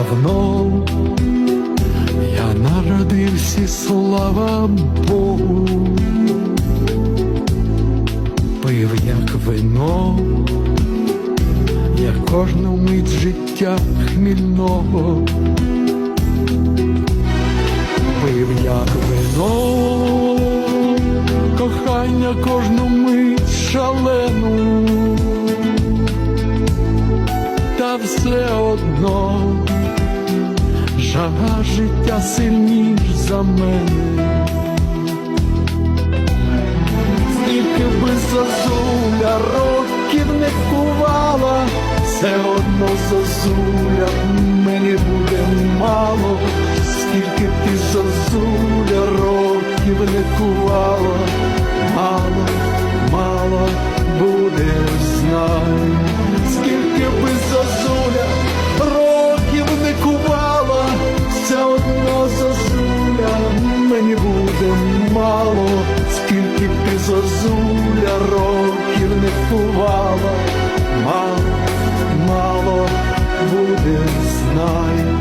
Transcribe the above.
давно. Я народився, слава Богу, пив як вино, як кожну мить життя хмільного, пив як вино, кохання кожну мить шалену. Все одно жага життя сильніш за мене. Скільки би зозуля років не кувала, все одно зозуля мені буде мало, скільки б ти зозуля років не ховала, мало, мало буде знаю.